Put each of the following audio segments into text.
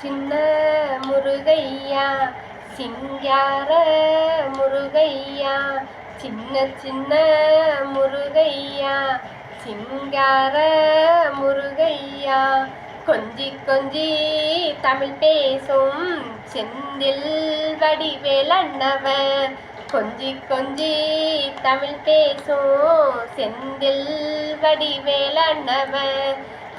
சின்ன முருகையா சிங்கார முருகையா சின்ன சின்ன முருகையா சிங்கார முருகையா. கொஞ்சி கொஞ்சி தமிழ் பேசும் செந்தில் வடிவேலன்னவன் கொஞ்சி கொஞ்சி தமிழ் பேசும் செந்தில் வடிவேலன்னவன்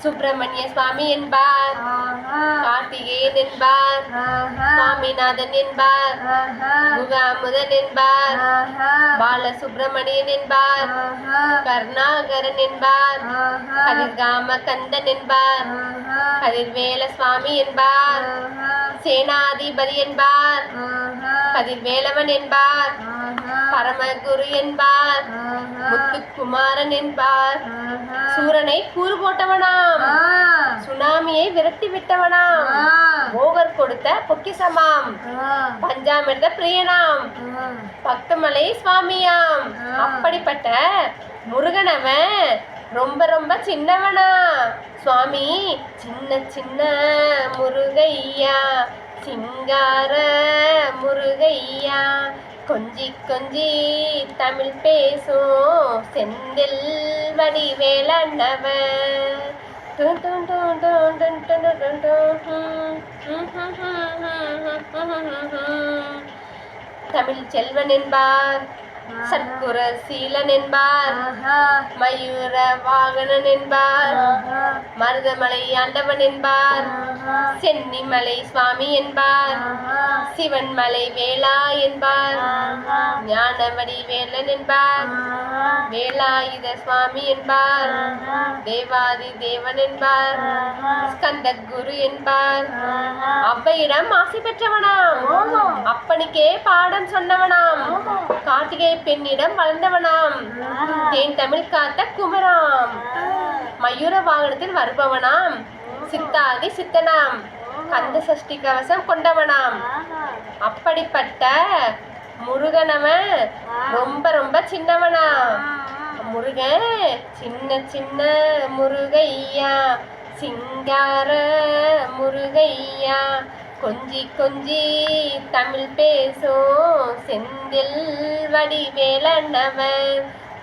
சுப்பிரமணிய சுவாமி என்பார் கார்த்திகேயன் என்பார். சுவாமிநாதன் என்பார். முகாமுதன் என்பார். பாலசுப்பிரமணியன் என்பார். கருணாகரன் என்பார். கதிர்காம கந்தன் என்பார். கதிர்வேல சுவாமி என்பார். சேனாதிபதி என்பார். கதிர்வேலவன் என்பார். பரமகுரு என்பார். முத்துக்குமாரன் என்பார். சூரனை கூறு போட்டவனாம். சுனாமியை விரட்டி விட்டவனாம். மோகர் கொடுத்த பொக்கிசமாம் பஞ்சாமிர்த பிரியனாம். பக்தமலை சுவாமியாம். அப்படிப்பட்ட முருகனவன் ரொம்ப ரொம்ப சின்னவனா. சுவாமி சின்ன சின்ன முருகையா சிங்கார கொஞ்சி கொஞ்சி தமிழ் பேசும் செந்தில் வடிவேலாண்டவர் தமிழ் செல்வன் என்பார். சற்குர சீலன் என்பார். மயூர வாகனன் என்பார். மருதமலை ஆண்டவன் என்பார். சென்னிமலை சுவாமி என்பார். சிவன்மலை வேளா என்பார். ஞானவடி வேலன் என்பார். வேலாயுத சுவாமி என்பார். தேவாதி தேவன் என்பார். ஸ்கந்த குரு என்பார். அவ்வையிடம் ஆசை பெற்றவனாம். அப்பனுக்கே பாடம் சொன்னவனாம். கார்த்திகை பெண்ணிடம் வளர்ந்தவனாம். தேன் தமிழ் காத்த குமராம். மயூர வாகனத்தில் வருபவனாம். சித்தாதி சித்தனாம். கந்த சஷ்டி கவசம் கொண்டவனாம். அப்படிப்பட்ட முருகனவன் ரொம்ப ரொம்ப சின்னவனா முருகன் சின்ன சின்ன முருகையா சிங்கார முருகையா கொஞ்சி கொஞ்சி தமிழ் பேசும் செந்தில் வடிவேலன்னவன்